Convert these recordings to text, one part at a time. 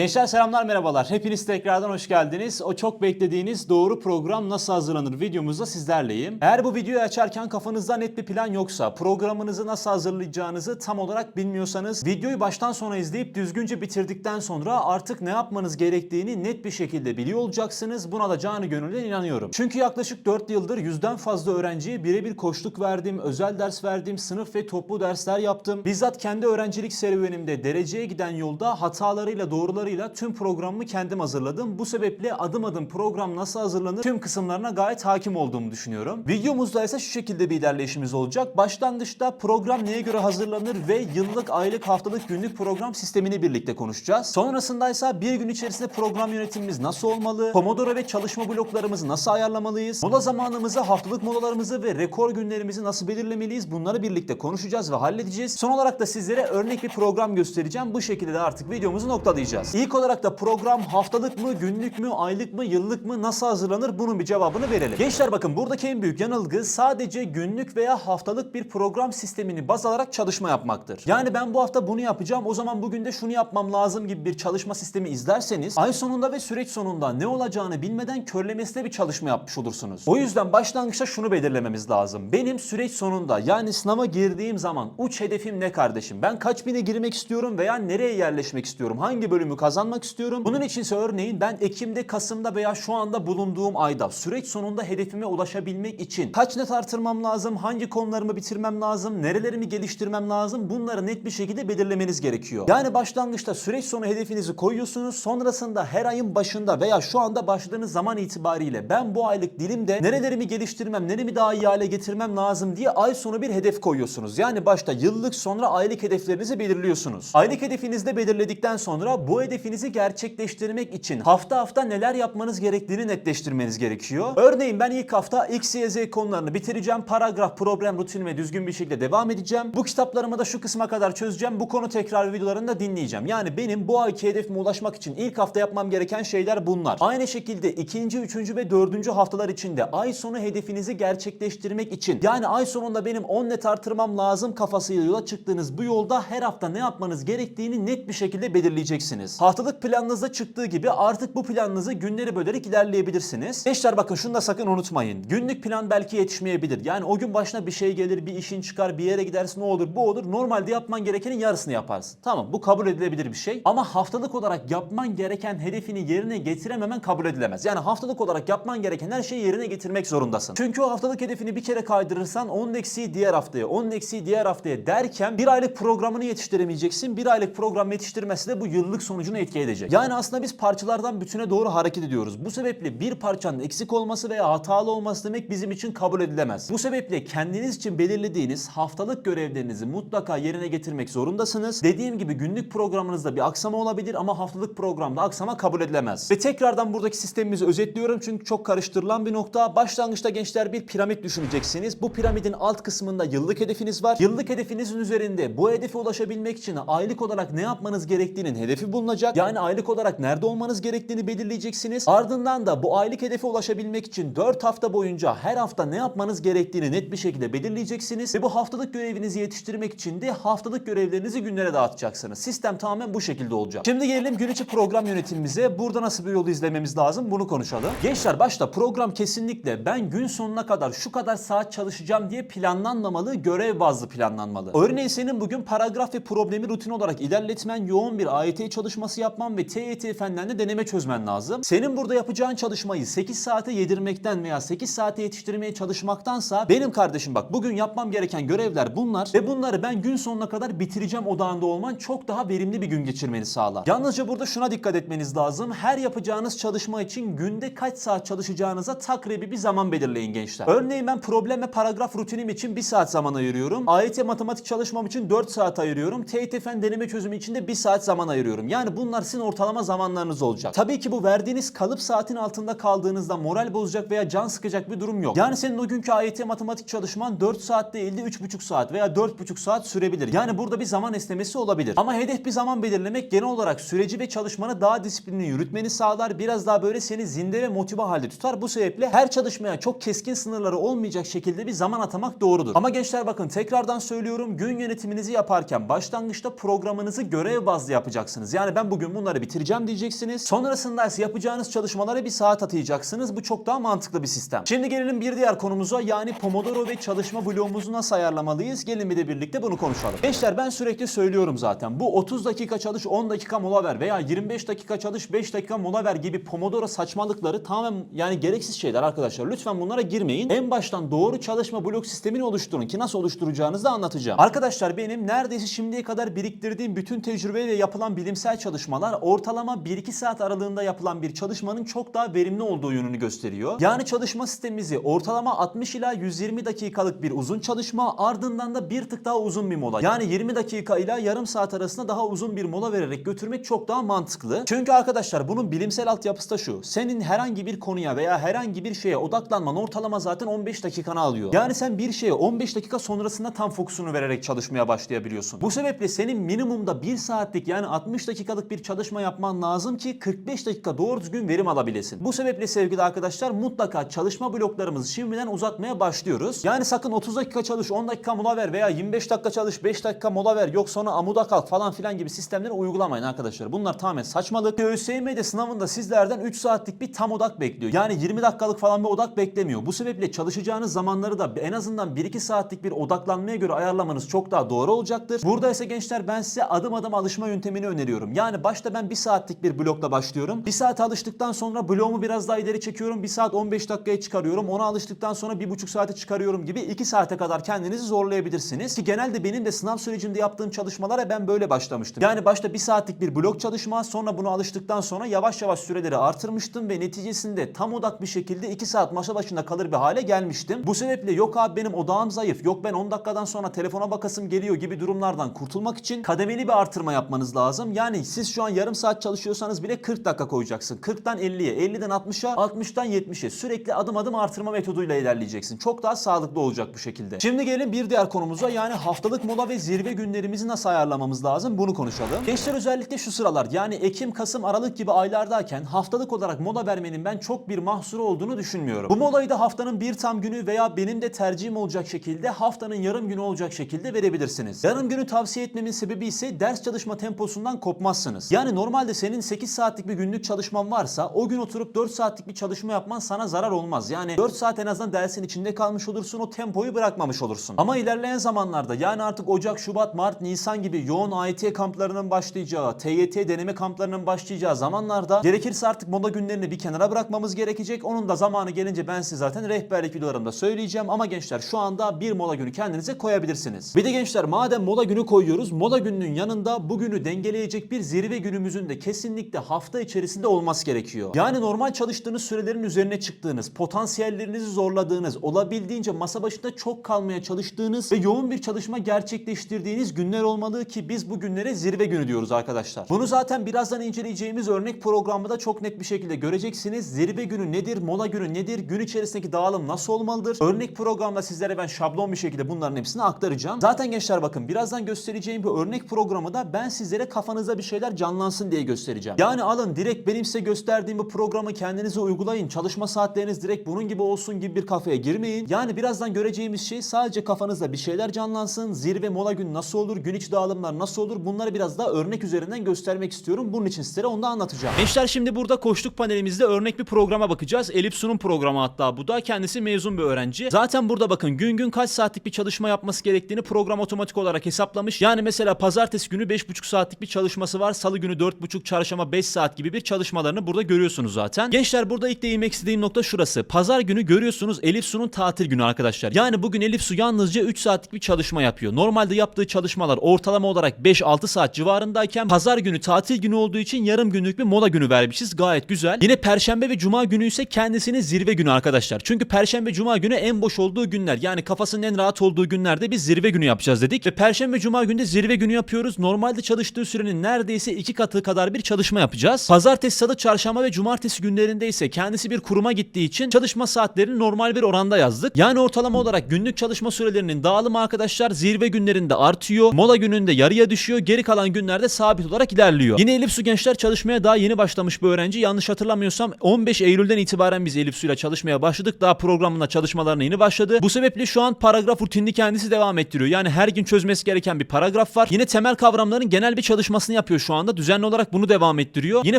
Gençler selamlar merhabalar. Hepiniz tekrardan hoş geldiniz. O çok beklediğiniz doğru program nasıl hazırlanır videomuzda sizlerleyim. Eğer bu videoyu açarken kafanızda net bir plan yoksa, programınızı nasıl hazırlayacağınızı tam olarak bilmiyorsanız, videoyu baştan sona izleyip düzgünce bitirdikten sonra artık ne yapmanız gerektiğini net bir şekilde biliyor olacaksınız. Buna da canı gönülden inanıyorum. Çünkü yaklaşık 4 yıldır yüzden fazla öğrenciye birebir koçluk verdim, özel ders verdim, sınıf ve toplu dersler yaptım. Bizzat kendi öğrencilik serüvenimde dereceye giden yolda hatalarıyla doğrularıyla tüm programımı kendim hazırladım. Bu sebeple adım adım program nasıl hazırlanır tüm kısımlarına gayet hakim olduğumu düşünüyorum. Videomuzda ise şu şekilde bir ilerleyişimiz olacak. Başlangıçta program neye göre hazırlanır ve yıllık, aylık, haftalık, günlük program sistemini birlikte konuşacağız. Sonrasında ise bir gün içerisinde program yönetimimiz nasıl olmalı, Pomodoro ve çalışma bloklarımızı nasıl ayarlamalıyız, mola zamanımızı, haftalık molalarımızı ve rekor günlerimizi nasıl belirlemeliyiz bunları birlikte konuşacağız ve halledeceğiz. Son olarak da sizlere örnek bir program göstereceğim. Bu şekilde de artık videomuzu noktalayacağız. İlk olarak da program haftalık mı, günlük mü, aylık mı, yıllık mı nasıl hazırlanır bunun bir cevabını verelim. Gençler bakın buradaki en büyük yanılgı sadece günlük veya haftalık bir program sistemini baz alarak çalışma yapmaktır. Yani ben bu hafta bunu yapacağım o zaman bugün de şunu yapmam lazım gibi bir çalışma sistemi izlerseniz ay sonunda ve süreç sonunda ne olacağını bilmeden körlemesine bir çalışma yapmış olursunuz. O yüzden başlangıçta şunu belirlememiz lazım. Benim süreç sonunda yani sınava girdiğim zaman uç hedefim ne kardeşim? Ben kaç bine girmek istiyorum veya nereye yerleşmek istiyorum? Hangi bölümü kazanmak istiyorum? Bunun içinse örneğin ben Ekim'de, Kasım'da veya şu anda bulunduğum ayda süreç sonunda hedefime ulaşabilmek için kaç net artırmam lazım? Hangi konularımı bitirmem lazım? Nerelerimi geliştirmem lazım? Bunları net bir şekilde belirlemeniz gerekiyor. Yani başlangıçta süreç sonu hedefinizi koyuyorsunuz. Sonrasında her ayın başında veya şu anda başladığınız zaman itibariyle ben bu aylık dilimde nerelerimi geliştirmem, neremi daha iyi hale getirmem lazım diye ay sonu bir hedef koyuyorsunuz. Yani başta yıllık sonra aylık hedeflerinizi belirliyorsunuz. Aylık hedefinizi de belirledikten sonra bu hedefinizi gerçekleştirmek için hafta hafta neler yapmanız gerektiğini netleştirmeniz gerekiyor. Örneğin ben ilk hafta X, Y, Z konularını bitireceğim. Paragraf, problem, rutin ve düzgün bir şekilde devam edeceğim. Bu kitaplarımı da şu kısma kadar çözeceğim. Bu konu tekrar videolarını da dinleyeceğim. Yani benim bu ayki hedefime ulaşmak için ilk hafta yapmam gereken şeyler bunlar. Aynı şekilde ikinci, üçüncü ve dördüncü haftalar içinde ay sonu hedefinizi gerçekleştirmek için yani ay sonunda benim 10 net artırmam lazım kafasıyla yola çıktığınız bu yolda her hafta ne yapmanız gerektiğini net bir şekilde belirleyeceksiniz. Haftalık planınızda çıktığı gibi artık bu planınızı günleri bölerek ilerleyebilirsiniz. Gençler bakın şunu da sakın unutmayın. Günlük plan belki yetişmeyebilir. Yani o gün başına bir şey gelir, bir işin çıkar, bir yere gidersin, ne olur, bu olur. Normalde yapman gerekenin yarısını yaparsın. Tamam bu kabul edilebilir bir şey. Ama haftalık olarak yapman gereken hedefini yerine getirememen kabul edilemez. Yani haftalık olarak yapman gereken her şeyi yerine getirmek zorundasın. Çünkü o haftalık hedefini bir kere kaydırırsan onun eksiği diğer haftaya, onun eksiği diğer haftaya derken bir aylık programını yetiştiremeyeceksin. Bir aylık program yetiştirmesi de bu yıllık sonucunu etki edecek. Yani aslında biz parçalardan bütüne doğru hareket ediyoruz. Bu sebeple bir parçanın eksik olması veya hatalı olması demek bizim için kabul edilemez. Bu sebeple kendiniz için belirlediğiniz haftalık görevlerinizi mutlaka yerine getirmek zorundasınız. Dediğim gibi günlük programınızda bir aksama olabilir ama haftalık programda aksama kabul edilemez. Ve tekrardan buradaki sistemimizi özetliyorum çünkü çok karıştırılan bir nokta. Başlangıçta gençler bir piramit düşüneceksiniz. Bu piramidin alt kısmında yıllık hedefiniz var. Yıllık hedefinizin üzerinde bu hedefe ulaşabilmek için aylık olarak ne yapmanız gerektiğinin hedefi bulunacak. Yani aylık olarak nerede olmanız gerektiğini belirleyeceksiniz. Ardından da bu aylık hedefe ulaşabilmek için 4 hafta boyunca her hafta ne yapmanız gerektiğini net bir şekilde belirleyeceksiniz. Ve bu haftalık görevinizi yetiştirmek için de haftalık görevlerinizi günlere dağıtacaksınız. Sistem tamamen bu şekilde olacak. Şimdi gelelim gün içi program yönetimimize. Burada nasıl bir yolu izlememiz lazım bunu konuşalım. Gençler başta program kesinlikle ben gün sonuna kadar şu kadar saat çalışacağım diye planlanmamalı, görev bazlı planlanmalı. Örneğin senin bugün paragraf ve problemi rutin olarak ilerletmen, yoğun bir AYT çalışması yapman ve TYT fenden de deneme çözmen lazım. Senin burada yapacağın çalışmayı 8 saate yedirmekten veya 8 saate yetiştirmeye çalışmaktansa benim kardeşim bak bugün yapmam gereken görevler bunlar ve bunları ben gün sonuna kadar bitireceğim odağında olman çok daha verimli bir gün geçirmeni sağlar. Yalnızca burada şuna dikkat etmeniz lazım. Her yapacağınız çalışma için günde kaç saat çalışacağınıza takribi bir zaman belirleyin gençler. Örneğin ben problem ve paragraf rutinim için 1 saat zaman ayırıyorum. AYT matematik çalışmam için 4 saat ayırıyorum. TYT fen deneme çözümü için de 1 saat zaman ayırıyorum. Yani bunlar sizin ortalama zamanlarınız olacak. Tabii ki bu verdiğiniz kalıp saatin altında kaldığınızda moral bozacak veya can sıkacak bir durum yok. Yani senin o günkü AYT matematik çalışman 4 saat değil de 3,5 saat veya 4,5 saat sürebilir. Yani burada bir zaman esnemesi olabilir. Ama hedef bir zaman belirlemek genel olarak süreci ve çalışmanı daha disiplinli yürütmeni sağlar. Biraz daha böyle seni zinde ve motive halde tutar. Bu sebeple her çalışmaya çok keskin sınırları olmayacak şekilde bir zaman atamak doğrudur. Ama gençler bakın tekrardan söylüyorum gün yönetiminizi yaparken başlangıçta programınızı görev bazlı yapacaksınız. Yani ben bugün bunları bitireceğim diyeceksiniz. Sonrasında ise yapacağınız çalışmalara bir saat atayacaksınız. Bu çok daha mantıklı bir sistem. Şimdi gelelim bir diğer konumuza yani Pomodoro ve çalışma bloğumuzu nasıl ayarlamalıyız? Gelin bir de birlikte bunu konuşalım. Gençler ben sürekli söylüyorum zaten. Bu 30 dakika çalış 10 dakika mola ver veya 25 dakika çalış 5 dakika mola ver gibi Pomodoro saçmalıkları tamamen yani gereksiz şeyler arkadaşlar. Lütfen bunlara girmeyin. En baştan doğru çalışma blok sistemini oluşturun ki nasıl oluşturacağınızı da anlatacağım. Arkadaşlar benim neredeyse şimdiye kadar biriktirdiğim bütün tecrübe ve yapılan bilimsel çalışmalar ortalama 1-2 saat aralığında yapılan bir çalışmanın çok daha verimli olduğu yönünü gösteriyor. Yani çalışma sistemimizi ortalama 60 ila 120 dakikalık bir uzun çalışma ardından da bir tık daha uzun bir mola. Yani 20 dakika ila yarım saat arasında daha uzun bir mola vererek götürmek çok daha mantıklı. Çünkü arkadaşlar bunun bilimsel altyapısı da şu. Senin herhangi bir konuya veya herhangi bir şeye odaklanman ortalama zaten 15 dakikanı alıyor. Yani sen bir şeye 15 dakika sonrasında tam fokusunu vererek çalışmaya başlayabiliyorsun. Bu sebeple senin minimumda 1 saatlik yani 60 dakikalık bir çalışma yapman lazım ki 45 dakika doğru düzgün verim alabilesin. Bu sebeple sevgili arkadaşlar mutlaka çalışma bloklarımızı şimdiden uzatmaya başlıyoruz. Yani sakın 30 dakika çalış 10 dakika mola ver veya 25 dakika çalış 5 dakika mola ver yok sonra amuda kalk falan filan gibi sistemleri uygulamayın arkadaşlar. Bunlar tamamen saçmalık. ÖSYM'de sınavında sizlerden 3 saatlik bir tam odak bekliyor. Yani 20 dakikalık falan bir odak beklemiyor. Bu sebeple çalışacağınız zamanları da en azından 1-2 saatlik bir odaklanmaya göre ayarlamanız çok daha doğru olacaktır. Burada ise gençler ben size adım adım alışma yöntemini öneriyorum. Yani başta ben 1 saatlik bir blokla başlıyorum. 1 saat alıştıktan sonra bloğumu biraz daha ileri çekiyorum. 1 saat 15 dakikaya çıkarıyorum. Ona alıştıktan sonra 1,5 saate çıkarıyorum gibi 2 saate kadar kendinizi zorlayabilirsiniz. Ki genelde benim de sınav sürecinde yaptığım çalışmalara ben böyle başlamıştım. Yani başta 1 saatlik bir blok çalışma sonra buna alıştıktan sonra yavaş yavaş süreleri artırmıştım ve neticesinde tam odak bir şekilde 2 saat masa başında kalır bir hale gelmiştim. Bu sebeple yok abi benim odağım zayıf, yok ben 10 dakikadan sonra telefona bakasım geliyor gibi durumlardan kurtulmak için kademeli bir artırma yapmanız lazım. Yani siz şu an yarım saat çalışıyorsanız bile 40 dakika koyacaksın. 40'tan 50'ye, 50'den 60'a, 60'tan 70'e sürekli adım adım artırma metoduyla ilerleyeceksin. Çok daha sağlıklı olacak bu şekilde. Şimdi gelin bir diğer konumuza yani haftalık mola ve zirve günlerimizi nasıl ayarlamamız lazım bunu konuşalım. Gençler özellikle şu sıralar yani Ekim, Kasım, Aralık gibi aylardayken haftalık olarak mola vermenin ben çok bir mahsuru olduğunu düşünmüyorum. Bu molayı da haftanın bir tam günü veya benim de tercihim olacak şekilde haftanın yarım günü olacak şekilde verebilirsiniz. Yarım günü tavsiye etmemin sebebi ise ders çalışma temposundan kopmazsınız. Yani normalde senin 8 saatlik bir günlük çalışman varsa o gün oturup 4 saatlik bir çalışma yapman sana zarar olmaz. Yani 4 saat en azından dersin içinde kalmış olursun o tempoyu bırakmamış olursun. Ama ilerleyen zamanlarda yani artık Ocak, Şubat, Mart, Nisan gibi yoğun AYT kamplarının başlayacağı, TYT deneme kamplarının başlayacağı zamanlarda gerekirse artık mola günlerini bir kenara bırakmamız gerekecek. Onun da zamanı gelince ben size zaten rehberlik videolarımda söyleyeceğim. Ama gençler şu anda bir mola günü kendinize koyabilirsiniz. Bir de gençler madem mola günü koyuyoruz mola gününün yanında bugünü dengeleyecek bir zirve günümüzün de kesinlikle hafta içerisinde olması gerekiyor. Yani normal çalıştığınız sürelerin üzerine çıktığınız, potansiyellerinizi zorladığınız, olabildiğince masa başında çok kalmaya çalıştığınız ve yoğun bir çalışma gerçekleştirdiğiniz günler olmalı ki biz bu günlere zirve günü diyoruz arkadaşlar. Bunu zaten birazdan inceleyeceğimiz örnek programda da çok net bir şekilde göreceksiniz. Zirve günü nedir, mola günü nedir, gün içerisindeki dağılım nasıl olmalıdır? Örnek programda sizlere ben şablon bir şekilde bunların hepsini aktaracağım. Zaten gençler bakın birazdan göstereceğim bu örnek programı da ben sizlere kafanızda bir şeyler canlansın diye göstereceğim. Yani alın direkt benim size gösterdiğim bu programı kendinize uygulayın. Çalışma saatleriniz direkt bunun gibi olsun gibi bir kafaya girmeyin. Yani birazdan göreceğimiz şey sadece kafanızda bir şeyler canlansın. Zirve mola gün nasıl olur, gün içi dağılımlar nasıl olur bunları biraz daha örnek üzerinden göstermek istiyorum. Bunun için sizlere onu da anlatacağım. Gençler şimdi burada koştuk panelimizde örnek bir programa bakacağız. Elif Sun'un programı hatta bu da kendisi mezun bir öğrenci. Zaten burada bakın gün gün kaç saatlik bir çalışma yapması gerektiğini program otomatik olarak hesaplamış. Yani mesela pazartesi günü 5,5 saatlik bir çalışması var. Salı günü 4,5, çarşamba 5 saat gibi bir çalışmalarını burada görüyorsunuz zaten. Gençler burada ilk değinmek istediğim nokta şurası. Pazar günü görüyorsunuz Elif Su'nun tatil günü arkadaşlar. Yani bugün Elif Su yalnızca 3 saatlik bir çalışma yapıyor. Normalde yaptığı çalışmalar ortalama olarak 5-6 saat civarındayken pazar günü tatil günü olduğu için yarım günlük bir mola günü vermişiz. Gayet güzel. Yine perşembe ve cuma günü ise kendisinin zirve günü arkadaşlar. Çünkü perşembe cuma günü en boş olduğu günler. Yani kafasının en rahat olduğu günlerde biz zirve günü yapacağız dedik. Ve perşembe cuma günde zirve günü yapıyoruz. Normalde çalıştığı sürenin neredeyse iki katı kadar bir çalışma yapacağız. Pazartesi, salı, çarşamba ve cumartesi günlerinde ise kendisi bir kuruma gittiği için çalışma saatlerini normal bir oranda yazdık. Yani ortalama olarak günlük çalışma sürelerinin dağılımı arkadaşlar zirve günlerinde artıyor. Mola gününde yarıya düşüyor. Geri kalan günlerde sabit olarak ilerliyor. Yine Elif Su gençler çalışmaya daha yeni başlamış bir öğrenci. Yanlış hatırlamıyorsam 15 Eylül'den itibaren biz Elif Su'yla çalışmaya başladık. Daha programına çalışmalarına yeni başladı. Bu sebeple şu an paragraf rutinini kendisi devam ettiriyor. Yani her gün çözmesi gereken bir paragraf var. Yine temel kavramların genel bir çalışmasını yapıyor şu anda. Düzenli olarak bunu devam ettiriyor. Yine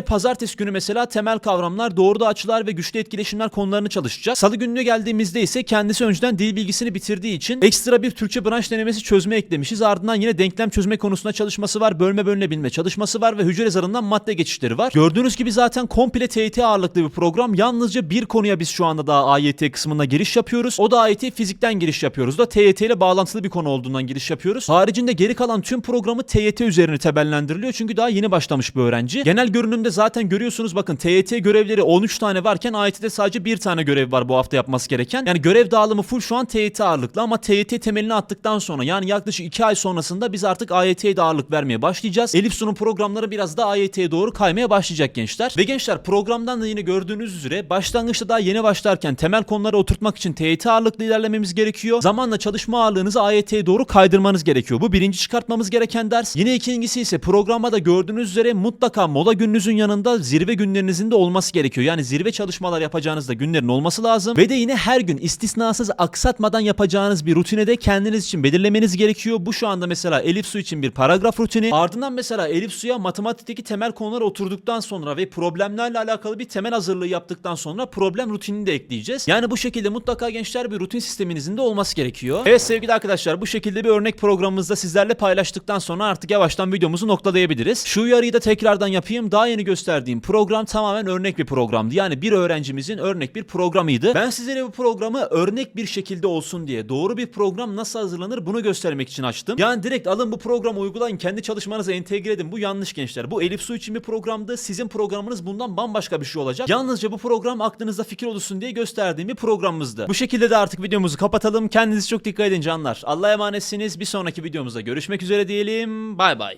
pazartesi günü mesela temel kavramlar, doğruda açılar ve güçlü etkileşimler konularını çalışacağız. Salı gününe geldiğimizde ise kendisi önceden dil bilgisini bitirdiği için ekstra bir Türkçe branş denemesi çözme eklemişiz. Ardından yine denklem çözme konusunda çalışması var. Bölme bölünebilme çalışması var ve hücre zarından madde geçişleri var. Gördüğünüz gibi zaten komple TYT ağırlıklı bir program. Yalnızca bir konuya biz şu anda daha AYT kısmına giriş yapıyoruz. O da AYT fizikten giriş yapıyoruz da TYT ile bağlantılı bir konu olduğundan giriş yapıyoruz. Haricinde geri kalan tüm programı TYT üzerine temellendiriliyor. Çünkü daha yeni başlamış bir öğrenci. Genel görünümde zaten görüyorsunuz bakın TYT görevleri 13 tane varken AYT'de sadece bir tane görev var bu hafta yapması gereken. Yani görev dağılımı full şu an TYT ağırlıklı ama TYT temelini attıktan sonra yani yaklaşık 2 ay sonrasında biz artık AYT'ye de ağırlık vermeye başlayacağız. Elif Su'nun programları biraz da AYT'ye doğru kaymaya başlayacak gençler. Ve gençler programdan da yine gördüğünüz üzere başlangıçta daha yeni başlarken temel konuları oturtmak için TYT ağırlıklı ilerlememiz gerekiyor. Zamanla çalışma ağırlığınızı AYT'ye doğru kaydırmanız gerekiyor. Bu birinci çıkartmamız gereken ders. Yine ikincisi ise programda da gördüğünüz üzere mutlaka mola gününüzün yanında zirve günlerinizin de olması gerekiyor. Yani zirve çalışmalar yapacağınızda günlerin olması lazım. Ve de yine her gün istisnasız aksatmadan yapacağınız bir rutine de kendiniz için belirlemeniz gerekiyor. Bu şu anda mesela Elif Su için bir paragraf rutini. Ardından mesela Elif Su'ya matematikteki temel konular oturduktan sonra ve problemlerle alakalı bir temel hazırlığı yaptıktan sonra problem rutinini de ekleyeceğiz. Yani bu şekilde mutlaka gençler bir rutin sisteminizin de olması gerekiyor. Evet sevgili arkadaşlar bu şekilde bir örnek programımızda sizlerle paylaştıktan sonra artık yavaştan videomuzu noktalayabiliriz. Şu uyarıyı da tekrardan yapayım. Daha yeni gösterdiğim program tamamen örnek bir programdı. Yani bir öğrencimizin örnek bir programıydı. Ben sizlere bu programı örnek bir şekilde olsun diye doğru bir program nasıl hazırlanır bunu göstermek için açtım. Yani direkt alın bu programı uygulayın kendi çalışmanıza entegre edin. Bu yanlış gençler. Bu Elif Su için bir programdı. Sizin programınız bundan bambaşka bir şey olacak. Yalnızca bu program aklınızda fikir oluşsun diye gösterdiğim bir programımızdı. Bu şekilde de artık videomuzu kapatalım. Kendinize çok dikkat edin canlar. Allah'a emanetsiniz. Bir sonraki videomuzda görüşmek üzere diyelim. Bay bay.